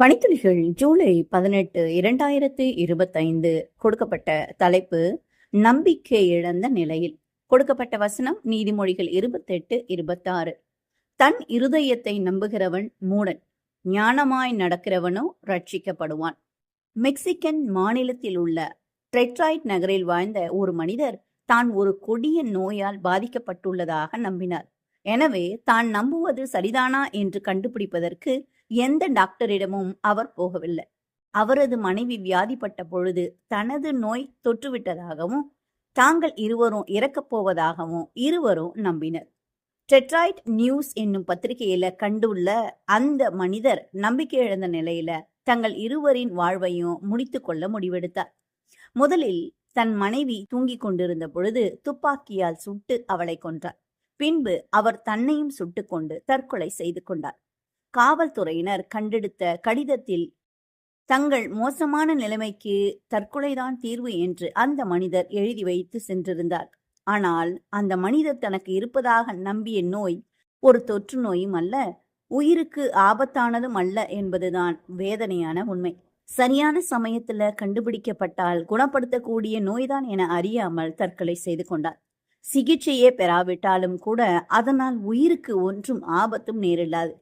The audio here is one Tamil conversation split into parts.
பணித்துளிகள் ஜூலை பதினெட்டு இரண்டாயிரத்தி இருபத்தைந்து கொடுக்கப்பட்ட தலைப்பு நம்பிக்கை இழந்த நிலையில். கொடுக்கப்பட்ட வசனம் நீதிமொழிகள் இருபத்தெட்டு இருபத்தாறு. தன் இருதயத்தை நம்புகிறவன் மூடன் ஞானமாய் நடக்கிறவனோ ரட்சிக்கப்படுவான் மெக்சிகன் மாநிலத்தில் உள்ள ட்ரெட்ராய்ட் நகரில் வாழ்ந்த ஒரு மனிதர் தான் ஒரு கொடிய நோயால் பாதிக்கப்பட்டுள்ளதாக நம்பினார். எனவே தான் நம்புவது சரிதானா என்று கண்டுபிடிப்பதற்கு எந்த டாக்டரிடமும் அவர் போகவில்லை. அவரது மனைவி வியாதிப்பட்ட பொழுது தனது நோய் தொற்றுவிட்டதாகவும் தாங்கள் இருவரும் இறக்கப் போவதாகவும் இருவரும் நம்பினர். டெட்ராய்ட் நியூஸ் என்னும் பத்திரிகையில கண்டுள்ள அந்த மனிதர் நம்பிக்கை இழந்த நிலையில தங்கள் இருவரின் வாழ்வையும் முடித்துக்கொள்ள முடிவெடுத்தார். முதலில் தன் மனைவி தூங்கிக் கொண்டிருந்த பொழுது துப்பாக்கியால் சுட்டு அவளை கொன்றார். பின்பு அவர் தன்னையும் சுட்டுக்கொண்டு தற்கொலை செய்து கொண்டார். காவல்துறையினர் கண்டெடுத்த கடிதத்தில் தங்கள் மோசமான நிலைமைக்கு தற்கொலைதான் தீர்வு என்று அந்த மனிதர் எழுதி வைத்து சென்றிருந்தார். ஆனால் அந்த மனிதர் தனக்கு இருப்பதாக நம்பிய நோய் ஒரு தொற்று நோயும் அல்ல உயிருக்கு ஆபத்தானதும் அல்ல என்பதுதான் வேதனையான உண்மை. சரியான சமயத்துல கண்டுபிடிக்கப்பட்டால் குணப்படுத்தக்கூடிய நோய்தான் என அறியாமல் தற்கொலை செய்து கொண்டார். சிகிச்சையே பெறாவிட்டாலும் கூட அதனால் உயிருக்கு ஒன்றும் ஆபத்தும் நேரில்லாது.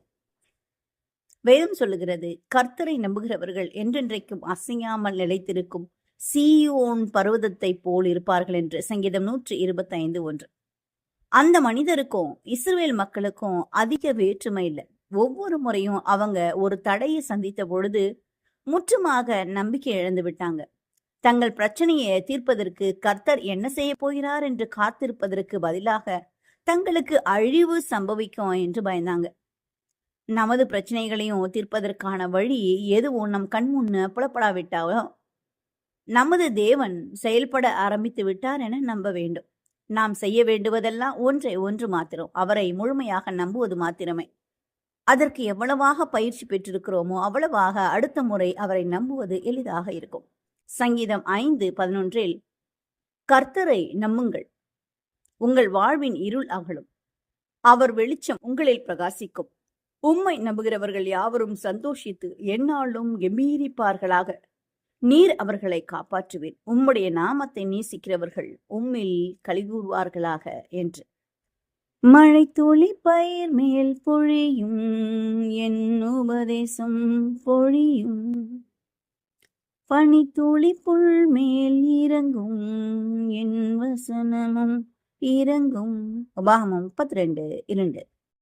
வேதம் சொல்லுகிறது கர்த்தரை நம்புகிறவர்கள் என்றென்றைக்கும் அசையாமல் நிலைத்திருக்கும் சீயோன் பருவதத்தை போல் இருப்பார்கள் என்று சங்கீதம் நூற்றி இருபத்தி ஐந்து ஒன்று. அந்த மனிதருக்கும் இஸ்ரேல் மக்களுக்கும் அதிக வேற்றுமை இல்லை. ஒவ்வொரு முறையும் அவங்க ஒரு தடையை சந்தித்த பொழுது முற்றுமாக நம்பிக்கை இழந்து விட்டாங்க. தங்கள் பிரச்சனையை தீர்ப்பதற்கு கர்த்தர் என்ன செய்ய போகிறார் என்று காத்திருப்பதற்கு பதிலாக தங்களுக்கு அழிவு சம்பவிக்கும் என்று பயந்தாங்க. நமது பிரச்சனைகளையும் தீர்ப்பதற்கான வழி எதுவும் நம் கண் முன்ன புலப்படாவிட்டாலும் நமது தேவன் செயல்பட ஆரம்பித்து விட்டார் என நம்ப வேண்டும். நாம் செய்ய வேண்டுவதெல்லாம் ஒன்றை ஒன்று மாத்திரம் அவரை முழுமையாக நம்புவது மாத்திரமே. அதற்கு எவ்வளவாக பயிற்சி பெற்றிருக்கிறோமோ அவ்வளவாக அடுத்த முறை அவரை நம்புவது எளிதாக இருக்கும். சங்கீதம் ஐந்து பதினொன்றில் கர்த்தரை நம்புங்கள் உங்கள் வாழ்வின் இருள் அகலும். அவர் வெளிச்சம் உங்களில் பிரகாசிக்கும். உம்மை நம்புகிறவர்கள் யாவரும் சந்தோஷித்து எந்நாளும் கம்பீரிப்பார்களாக. நீர் அவர்களை காப்பாற்றுவேன். உம்முடைய நாமத்தை நேசிக்கிறவர்கள் உம்மில் கலிகூறுவார்களாக என்று. மழை துளி பயிர் மேல் பொழியும் என் உபதேசம் பொழியும். பனித்துளி புல் மேல் இறங்கும் என் வசனமும் இறங்கும். உபாகமம் முப்பத்தி ரெண்டு இரண்டு.